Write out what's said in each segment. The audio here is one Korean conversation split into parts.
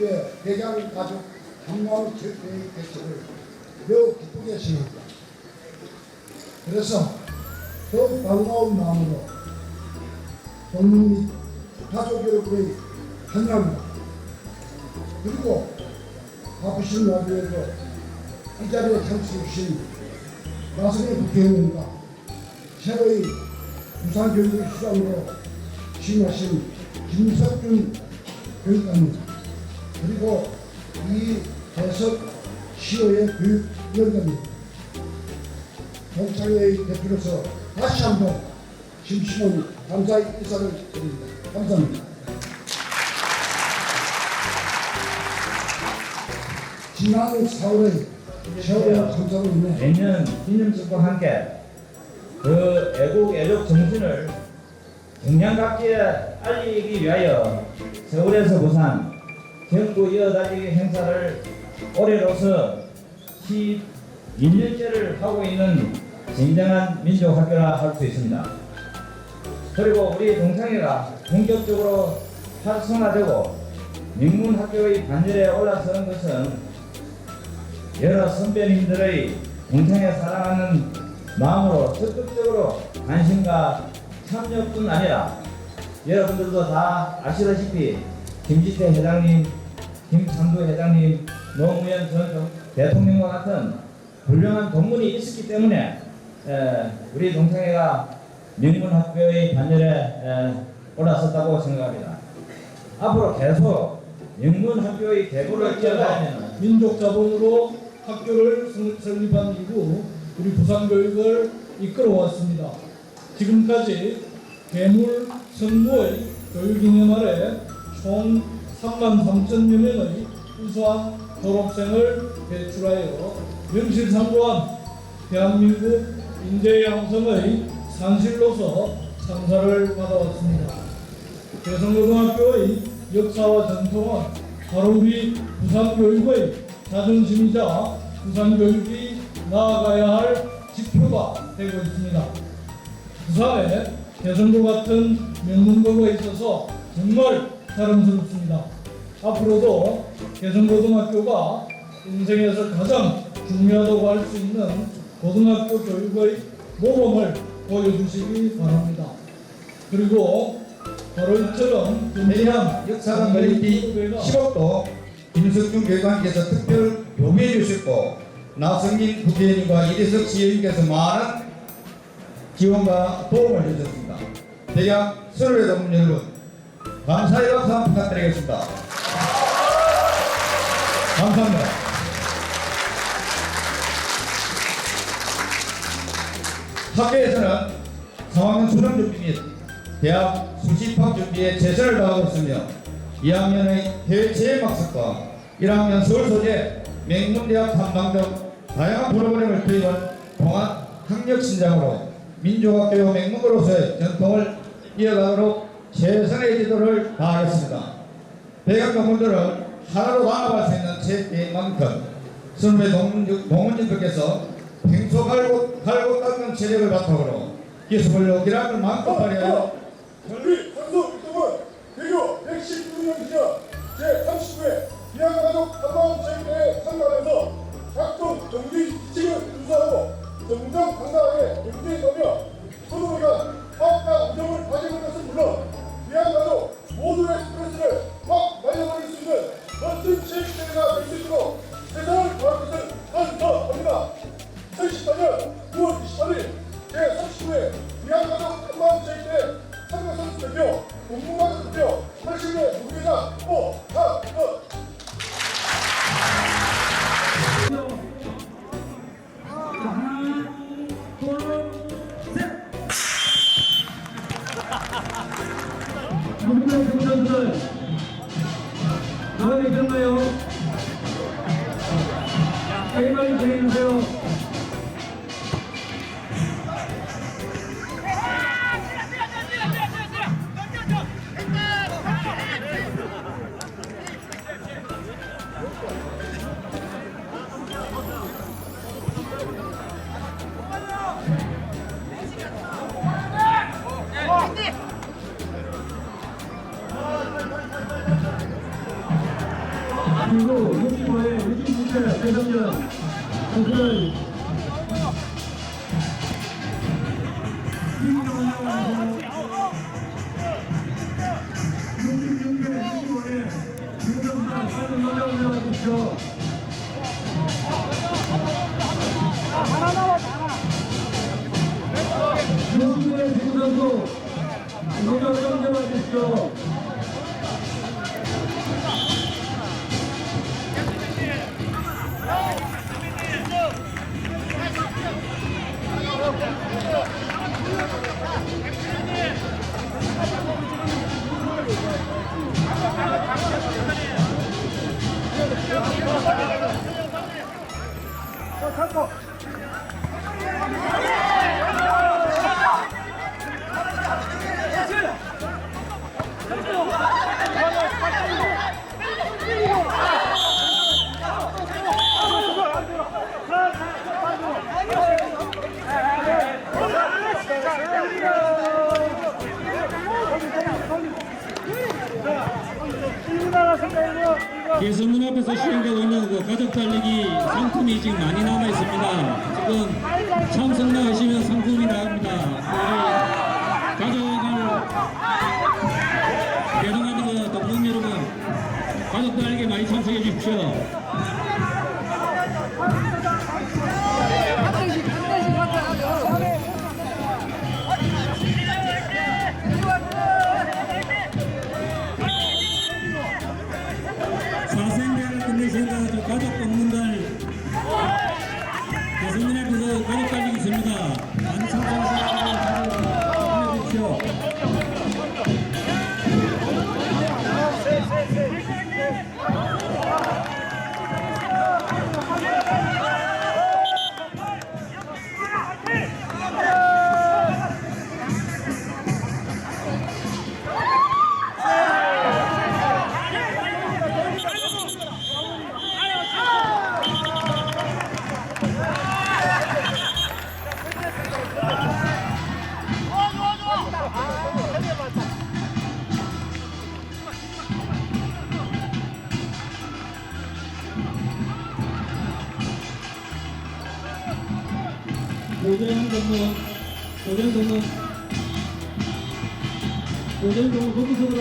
위해 대장 가족 한마음 철회의 개최를 매우 기쁘게 생각합니다. 그래서 더욱 반가운 마음으로 동문 및 가족 여러분의 환영합니다. 그리고 바쁘신 와중에도 이 자리에 참석해 주신 나성의 국회의원과 새로이 부산교육을 수장으로 취임하신 김석준 교육감입니다. 그리고 이 대석 시의회 교육위원장입니다. 동창회의 대표로서 다시 한번 심심한 감사의 인사를 드립니다. 감사합니다. 지난 4월에 세월호 참사로 인해 매년 기념식과 함께 그 애국 애족 정신을 경량각지에 알리기 위하여 서울에서 부산 전국 이어달리기 행사를 올해로서 11년째를 하고 있는 진정한 민족학교라 할 수 있습니다. 그리고 우리 동창회가 본격적으로 활성화되고 명문학교의 반열에 올라서는 것은 여러 선배님들의 동창회 사랑하는 마음으로 적극적으로 관심과 참여뿐 아니라 여러분들도 다 아시다시피 김지태 회장님, 김창도 회장님, 노무현 전 대통령과 같은 훌륭한 동문이 있었기 때문에 에, 우리 동창회가 명문학교의 반열에 에, 올라섰다고 생각합니다. 앞으로 계속 명문학교의 계보를 이어가면 민족 자본으로 학교를 성- 설립한 이후 우리 부산교육을 이끌어왔습니다. 지금까지 괴물 성부의 교육 2년 아래 총 3만 3천 여 명의 우수한 졸업생을 배출하여 명실상부한 대한민국 인재 양성의 산실로서 찬사를 받아왔습니다. 대성고등학교의 역사와 전통은 바로 우리 부산교육의 자존심이자 부산교육이 나아가야 할 지표가 되고 있습니다. 부산에 대성고 같은 명문고가 있어서 정말 자랑스럽습니다. 앞으로도 대성고등학교가 인생에서 가장 중요하다고 할 수 있는 고등학교 교육의 모범을 보여주시기 바랍니다. 그리고 바로 이처럼 대한 역사관 머리띠 10억도 김석준 교육관께서 특별 교부해 주셨고 나성민 국회의원과 이대석 시의원께서 많은 지원과 도움을 주셨습니다. 대학 서울의 동문 여러분 감사의 박수 한번 부탁드리겠습니다. 감사합니다. 학교에서는 3학년 수능 준비 및 대학 수시입학 준비에 최선을 다하고 있으며 2학년의 해외 재학습과 1학년 서울 소재 맹문대학 탐방 등 다양한 프로그램을 도입한 통합 학력 신장으로 민족학교 맹문으로서의 전통을 이어가도록 최선의 지도를 다하겠습니다. 동문들은 하나로 나아갈 수 있는 체계인 만큼 선후배 동문님들께서 평소 갈고, 갈고 닦는 체력을 바탕으로 기술을 기량을 마음껏 발휘하여 전리 선수 활동은 대교 119년 기자 제39회 비양가족 한마음 체육대회에 참가하면서 각종 정기 지식 예수문 앞에서 시행되고 있는 그 가족 달리기 상품이 지금 많이 남아 있습니다. 지금 참석나 하시면 상품이 나옵니다. 가족을 대동하는 그 동문 여러분, 가족 달리기 많이 참석해 주십시오. 도전 동문, 도전 동문, 도전 동문 거기서로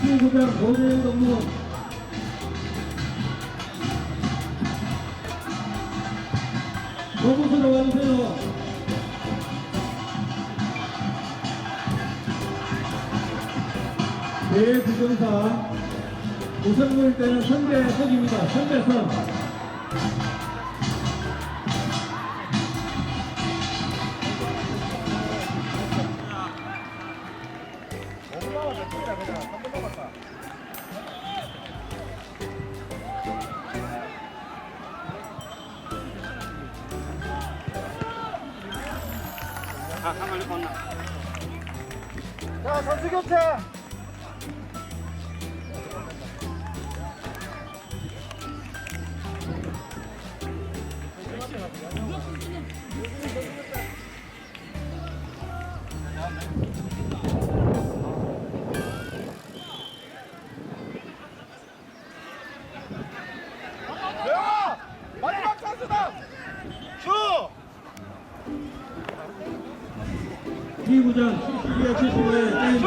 친구들 도전 동문 거기서로 와주세요. 대구경사 우선물 때는 선배석입니다. 선배석. 자, 선수 교체. 이구장 72회 75회 게임 주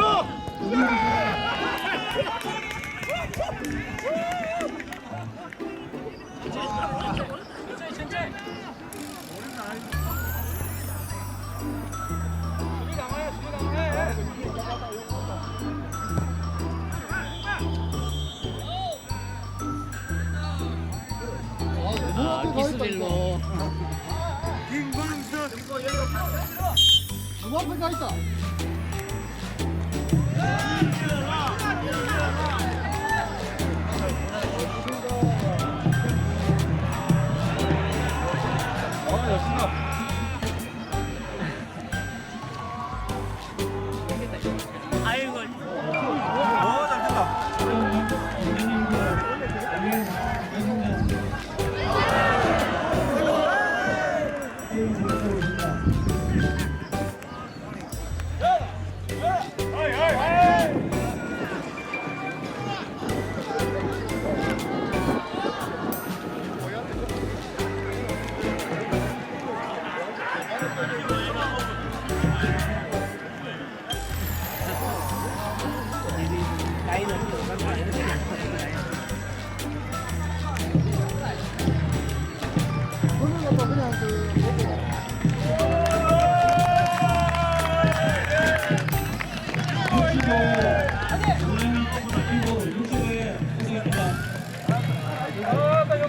앞에 가 있다.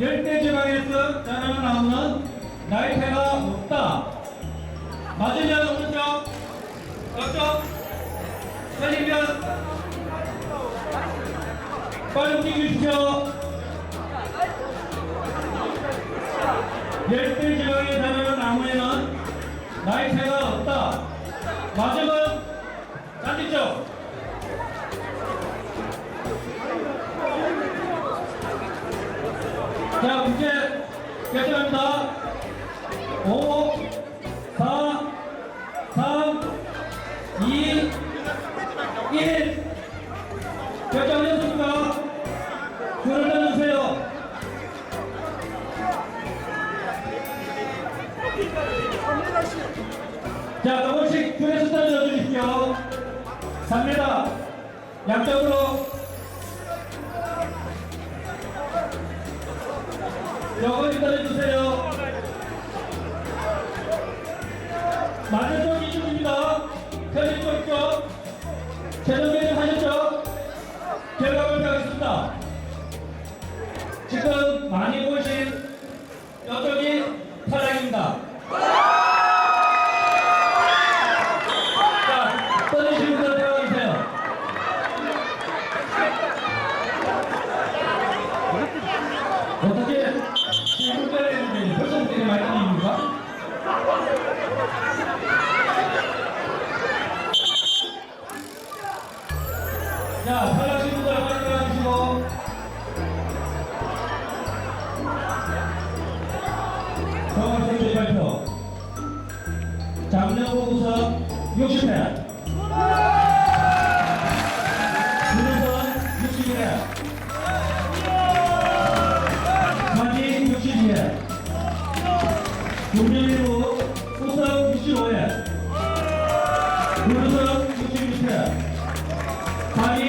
열대 지방에서 자라는 나무는 나이테가 높다. 맞으면 오른쪽, 왼쪽, 틀리면 빨리 움직이십시오. 열대 지방에 자라는 나무에는 나이테가 없다. 맞으면 반대쪽. 자, 조금씩 줄에서 떨어져 주십시오. 3m. 양쪽으로. 조금씩 떨어주세요. 맞은 쪽 이쪽입니다. 틀린 쪽 이쪽. 최종 결정 하셨죠? 결과 발표하겠습니다. 지금 많이 보신 60회 윤우선 61회 관이 62회 김명일우 우선 65회 윤우선 66회 관이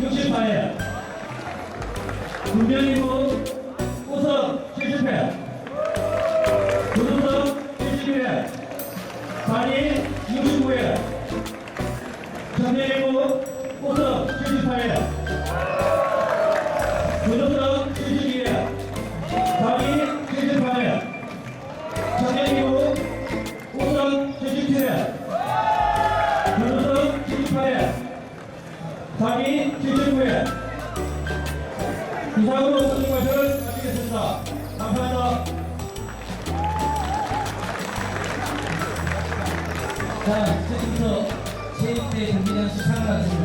68회 김명일우 우선 70회 이상으로 손님 말씀 마치겠습니다. 감사합니다. 자, 지금부터 체육대 경기장 시상을 하겠습니다.